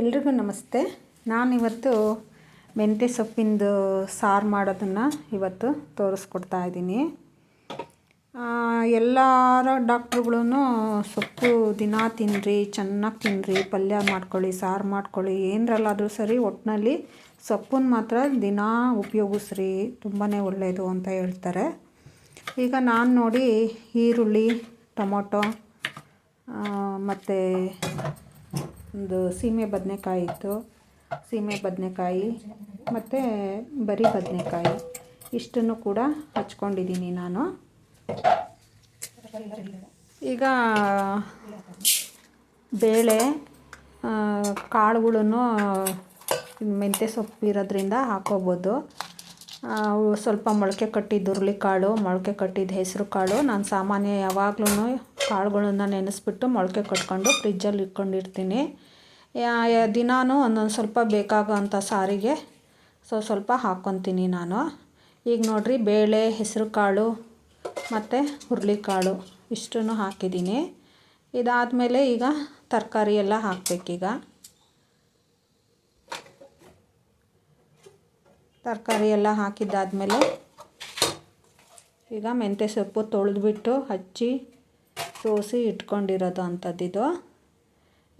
ಎಲ್ರಿಗೂ ನಮಸ್ತೆ. ನಾನಿವತ್ತು ಮೆಂತ್ಯ ಸೊಪ್ಪಿಂದು ಸಾರು ಮಾಡೋದನ್ನು ಇವತ್ತು ತೋರಿಸ್ಕೊಡ್ತಾ ಇದ್ದೀನಿ. ಎಲ್ಲರ ಡಾಕ್ಟ್ರುಗಳೂ ಸೊಪ್ಪು ದಿನ ತಿನ್ನಿರಿ ಚೆನ್ನಾಗಿ ತಿನ್ನಿರಿ ಪಲ್ಯ ಮಾಡ್ಕೊಳ್ಳಿ, ಸಾರು ಮಾಡ್ಕೊಳ್ಳಿ, ಏನರಲ್ಲಾದರೂ ಸರಿ ಒಟ್ಟಿನಲ್ಲಿ ಸೊಪ್ಪನ್ನು ಮಾತ್ರ ದಿನ ಉಪಯೋಗಿಸ್ರಿ ತುಂಬಾ ಒಳ್ಳೆಯದು ಅಂತ ಹೇಳ್ತಾರೆ. ಈಗ ನಾನು ನೋಡಿ ಈರುಳ್ಳಿ, ಟೊಮೊಟೊ ಮತ್ತು ಒಂದು ಸೀಮೆ ಬದನೆಕಾಯಿ ಇತ್ತು. ಸೀಮೆ ಬದನೆಕಾಯಿ ಮತ್ತು ಬರೀ ಬದನೆಕಾಯಿ. ಇಷ್ಟನ್ನು ಕೂಡ ಹಚ್ಕೊಂಡಿದ್ದೀನಿ ನಾನು. ಈಗ ಬೇಳೆ ಕಾಳುಗಳನ್ನು ಮೆಂತ್ಯ ಸೊಪ್ಪು ಇರೋದ್ರಿಂದ ಹಾಕೋಬೋದು. ಸ್ವಲ್ಪ ಮೊಳಕೆ ಕಟ್ಟಿದ್ದು ಕಾಳು, ಮೊಳಕೆ ಕಟ್ಟಿದ ಹೆಸರು ಕಾಳು. ನಾನು ಸಾಮಾನ್ಯ ಯಾವಾಗ್ಲೂ ಕಾಳುಗಳನ್ನು ನೆನೆಸ್ಬಿಟ್ಟು ಮೊಳಕೆ ಕಟ್ಕೊಂಡು ಫ್ರಿಜ್ಜಲ್ಲಿ ಇಟ್ಕೊಂಡಿರ್ತೀನಿ. ದಿನಾನು ಒಂದೊಂದು ಸ್ವಲ್ಪ ಬೇಕಾಗುವಂಥ ಸಾರಿಗೆ. ಸೊ ಸ್ವಲ್ಪ ಹಾಕ್ಕೊತೀನಿ ನಾನು. ಈಗ ನೋಡಿರಿ, ಬೇಳೆ ಹೆಸರು ಕಾಳು ಮತ್ತು ಹುರುಳಿಕಾಳು ಇಷ್ಟನ್ನು ಹಾಕಿದ್ದೀನಿ. ಇದಾದಮೇಲೆ ಈಗ ತರಕಾರಿ ಎಲ್ಲ ಹಾಕಬೇಕೀಗ. ತರಕಾರಿ ಎಲ್ಲ ಹಾಕಿದ್ದಾದಮೇಲೆ ಈಗ ಮೆಂತ್ಯ ಸೊಪ್ಪು ತೊಳೆದ್ಬಿಟ್ಟು ಹಚ್ಚಿ, ಸೋಸಿ ಇಟ್ಕೊಂಡಿರೋದು ಅಂಥದ್ದಿದು.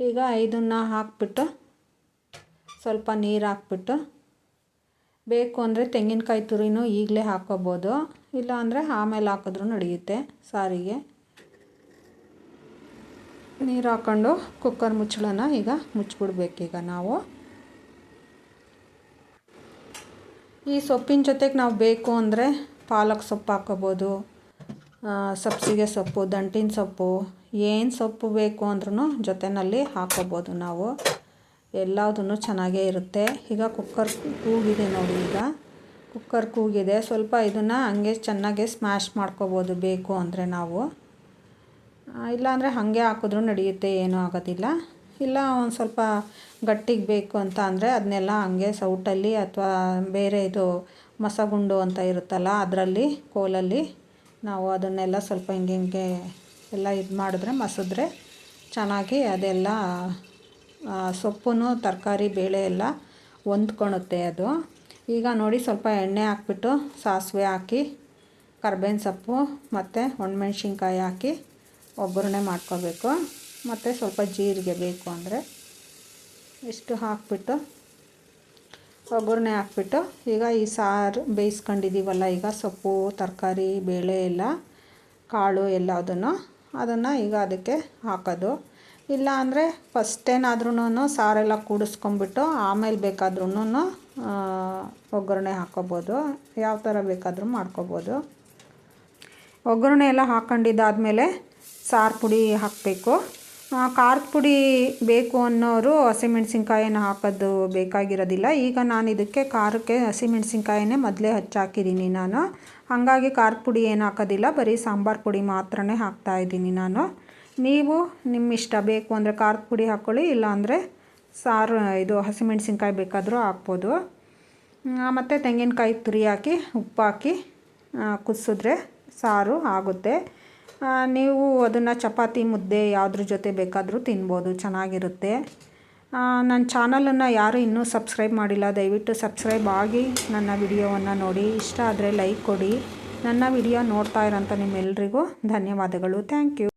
ಈಗ ಇದನ್ನು ಹಾಕ್ಬಿಟ್ಟು ಸ್ವಲ್ಪ ನೀರು ಹಾಕ್ಬಿಟ್ಟು ಬೇಕು ಅಂದರೆ ತೆಂಗಿನಕಾಯಿ ತುರಿನೂ ಈಗಲೇ ಹಾಕ್ಕೋಬೋದು ಇಲ್ಲ ಅಂದರೆ ಆಮೇಲೆ ಹಾಕಿದ್ರೂ ನಡೆಯುತ್ತೆ ಸಾರಿಗೆ. ನೀರು ಹಾಕ್ಕೊಂಡು ಕುಕ್ಕರ್ ಮುಚ್ಚಳನ ಈಗ ಮುಚ್ಚಿಬಿಡ್ಬೇಕೀಗ ನಾವು. ಈ ಸೊಪ್ಪಿನ ಜೊತೆಗೆ ನಾವು ಬೇಕು ಅಂದರೆ ಪಾಲಕ್ ಸೊಪ್ಪು ಹಾಕ್ಕೋಬೋದು ಸಬ್ಸಿಗೆ ಸೊಪ್ಪು, ದಂಟಿನ ಸೊಪ್ಪು, ಏನು ಸೊಪ್ಪು ಬೇಕು ಅಂದ್ರೂ ಜೊತೆಯಲ್ಲಿ ಹಾಕ್ಕೋಬೋದು ನಾವು. ಎಲ್ಲದೂ ಚೆನ್ನಾಗೇ ಇರುತ್ತೆ. ಈಗ ಕುಕ್ಕರ್ ಕೂಗಿದೆ ನೋಡಿ ಈಗ. ಕುಕ್ಕರ್ ಕೂಗಿದೆ. ಸ್ವಲ್ಪ ಇದನ್ನು ಹಂಗೆ ಚೆನ್ನಾಗೆ ಸ್ಮ್ಯಾಶ್ ಮಾಡ್ಕೋಬೋದು ಬೇಕು ಅಂದರೆ ನಾವು. ಇಲ್ಲಾಂದರೆ ಹಾಗೆ ಹಾಕಿದ್ರೂ ನಡೆಯುತ್ತೆ, ಏನೂ ಆಗೋದಿಲ್ಲ. ಇಲ್ಲ, ಒಂದು ಸ್ವಲ್ಪ ಗಟ್ಟಿಗೆ ಬೇಕು ಅಂತ ಅಂದರೆ ಅದನ್ನೆಲ್ಲ ಹಂಗೆ ಸೌಟಲ್ಲಿ ಅಥವಾ ಬೇರೆ ಇದು ಮಸಗುಂಡು ಅಂತ ಇರುತ್ತಲ್ಲ, ಅದರಲ್ಲಿ, ಕೋಲಲ್ಲಿ ನಾವು ಅದನ್ನೆಲ್ಲ ಸ್ವಲ್ಪ ಹಿಂಗೆ ಹಿಂಗೆ ಎಲ್ಲ ಇದು ಮಾಡಿದ್ರೆ ಮಸಿದ್ರೆ ಚೆನ್ನಾಗಿ ಅದೆಲ್ಲ ಸೊಪ್ಪು ತರಕಾರಿ ಬೇಳೆ ಎಲ್ಲ ಹೊಂದ್ಕೊಳುತ್ತೆ ಅದು. ಈಗ ನೋಡಿ ಸ್ವಲ್ಪ ಎಣ್ಣೆ ಹಾಕ್ಬಿಟ್ಟು ಸಾಸಿವೆ ಹಾಕಿ, ಕರ್ಬೇವಿನ ಸೊಪ್ಪು ಮತ್ತು ಒಣಮೆಣ್ಸಿನ್ಕಾಯಿ ಹಾಕಿ ಒಗ್ಗರಣೆ ಮಾಡ್ಕೋಬೇಕು. ಮತ್ತು ಸ್ವಲ್ಪ ಜೀರಿಗೆ ಬೇಕು ಅಂದರೆ ಇಷ್ಟು ಹಾಕ್ಬಿಟ್ಟು ಒಗ್ಗರಣೆ ಹಾಕ್ಬಿಟ್ಟು ಈಗ ಈ ಸಾರು ಬೇಯಿಸ್ಕೊಂಡಿದ್ದೀವಲ್ಲ, ಈಗ ಸೊಪ್ಪು, ತರಕಾರಿ, ಬೇಳೆ ಎಲ್ಲ, ಕಾಳು ಎಲ್ಲದನ್ನು ಅದನ್ನು ಈಗ ಅದಕ್ಕೆ ಹಾಕೋದು. ಇಲ್ಲ ಅಂದರೆ ಫಸ್ಟೇನಾದ್ರೂ ಸಾರೆಲ್ಲ ಕೂಡಿಸ್ಕೊಂಬಿಟ್ಟು ಆಮೇಲೆ ಬೇಕಾದ್ರೂ ಒಗ್ಗರಣೆ ಹಾಕೋಬೋದು. ಯಾವ ಥರ ಬೇಕಾದರೂ ಮಾಡ್ಕೋಬೋದು. ಒಗ್ಗರಣೆ ಎಲ್ಲ ಹಾಕ್ಕೊಂಡಿದ್ದಾದಮೇಲೆ ಸಾರು ಪುಡಿ ಹಾಕಬೇಕು. ಖಾರದ ಪುಡಿ ಬೇಕು ಅನ್ನೋರು ಹಸಿಮೆಣ್ಸಿನ್ಕಾಯಿನ ಹಾಕೋದು ಬೇಕಾಗಿರೋದಿಲ್ಲ. ಈಗ ನಾನು ಇದಕ್ಕೆ ಖಾರಕ್ಕೆ ಹಸಿಮೆಣ್ಸಿನ್ಕಾಯಿನೇ ಮೊದಲೇ ಹಚ್ಚಾಕಿದ್ದೀನಿ ನಾನು. ಹಾಗಾಗಿ ಖಾರದ ಪುಡಿ ಏನು ಹಾಕೋದಿಲ್ಲ, ಬರೀ ಸಾಂಬಾರು ಪುಡಿ ಮಾತ್ರನೇ ಹಾಕ್ತಾಯಿದ್ದೀನಿ ನಾನು. ನೀವು ನಿಮ್ಮ ಇಷ್ಟ ಬೇಕು ಅಂದರೆ ಖಾರದ ಪುಡಿ ಹಾಕ್ಕೊಳ್ಳಿ ಇಲ್ಲಾಂದರೆ ಸಾರು, ಇದು ಹಸಿಮೆಣಸಿನ್ಕಾಯಿ ಬೇಕಾದರೂ ಹಾಕ್ಬೋದು. ಮತ್ತು ತೆಂಗಿನಕಾಯಿ ತುರಿ ಹಾಕಿ, ಉಪ್ಪು ಹಾಕಿ ಕುದಿಸಿದ್ರೆ ಸಾರು ಆಗುತ್ತೆ. ನೀವು ಅದನ್ನು ಚಪಾತಿ, ಮುದ್ದೆ ಯಾವುದ್ರ ಜೊತೆ ಬೇಕಾದರೂ ತಿನ್ಬೋದು, ಚೆನ್ನಾಗಿರುತ್ತೆ. ನನ್ನ ಚಾನಲನ್ನು ಯಾರು ಇನ್ನೂ ಸಬ್ಸ್ಕ್ರೈಬ್ ಮಾಡಿಲ್ಲ, ದಯವಿಟ್ಟು ಸಬ್ಸ್ಕ್ರೈಬ್ ಆಗಿ ನನ್ನ ವಿಡಿಯೋವನ್ನು ನೋಡಿ. ಇಷ್ಟ ಆದರೆ ಲೈಕ್ ಕೊಡಿ. ನನ್ನ ವಿಡಿಯೋ ನೋಡ್ತಾ ಇರೋಂಥ ನಿಮ್ಮೆಲ್ಲರಿಗೂ ಧನ್ಯವಾದಗಳು. Thank you